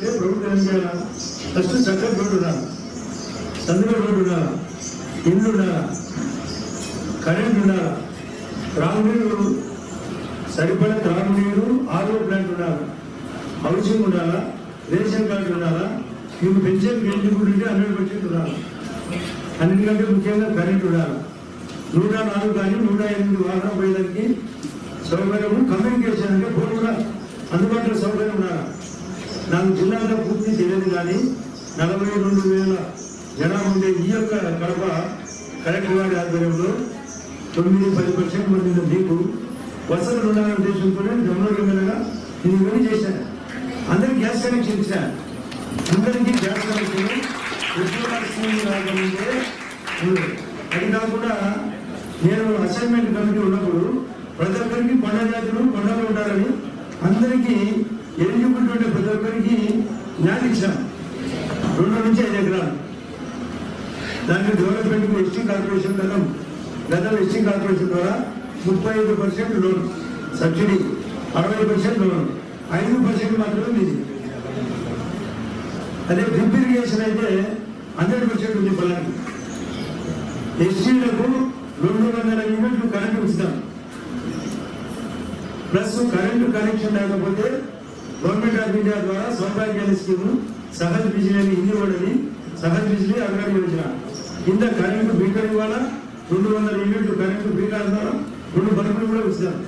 ప్రభుత్వం ఏం చేయాలా ఫస్ట్ చక్కటి రోడ్డు ఉండాలి? సందులో రోడ్డు ఉండాలా? ఇల్లు ఉండాలా? కరెంట్ ఉండాలా? త్రాగునీరు సరిపడ త్రాగునీరు ఆరో ప్లాంట్ ఉండాలి? హౌసింగ్ ఉండాలా? రేషన్ కార్డు ఉండాలా? ఇవి పెన్షన్ పెంచుకుంటుంటే హండ్రెడ్ పర్సెంట్ ఉండాలి? అన్నిటికంటే ముఖ్యంగా కరెంట్ ఉండాలి? నూట నాలుగు కానీ నూట ఎనిమిది వాహనం పోయేదానికి సౌకర్యము కమ్యూనికేషన్ నాకు పూర్తి తెలియదు కానీ నలభై రెండు వేల జనం ఉండే ఈ యొక్క కడప కలెక్టర్ గారి ఆధ్వర్యంలో తొమ్మిది పది పర్సెంట్ మంది మీకు వసతులు ఉండాలని ఉద్దేశంతో జమ్మూరు ఎమ్మెల్యేగా నేను ఇవన్నీ చేశాను అందరికి గ్యాస్ కనెక్షన్ ఇచ్చాను అందరికీ గ్యాస్ కనెక్షన్ ఉద్యోగస్తులు రాకముందే అది కాకుండా నేను అసైన్మెంట్ కమిటీ ఉన్నప్పుడు ప్రతి ఒక్కరికి పండగ జాతులు కొండలు ఉండాలని అందరికీ ప్రతి ఒక్కరికి న్యాయం ఇచ్చాం. రెండు నుంచి ఐదు ఎకరాలు. దానికి డెవలప్మెంట్ ఎస్టీ కార్పొరేషన్ గతం గతం ఎస్టీ కార్పొరేషన్ ద్వారా ముప్పై ఐదు పర్సెంట్ లోన్ సబ్సిడీ అరవై పర్సెంట్ లోన్ ఐదు పర్సెంట్ మాత్రమే మీది. అదే డ్రిప్ ఇరిగేషన్ అయితే హండ్రెడ్ పర్సెంట్ ఉంది పొలానికి. ఎస్టీలకు రెండు వందల యూనిట్లు కరెంటు ఉచితం. ప్లస్ కరెంటు కనెక్షన్ లేకపోతే గవర్నమెంట్ ఆఫ్ ఇండియా ద్వారా సౌభాగ్యాల స్కీమ్ సహజ బిజిలీ హిందీ వాడని సహజ బిజిలీ అగ్రహ యోజన. కింద కరెంటు బీకర్ ఇవ్వాలా? రెండు వందల యూనిట్లు కరెంటు బీకర్ ద్వారా రెండు బల్బులు కూడా ఇస్తారు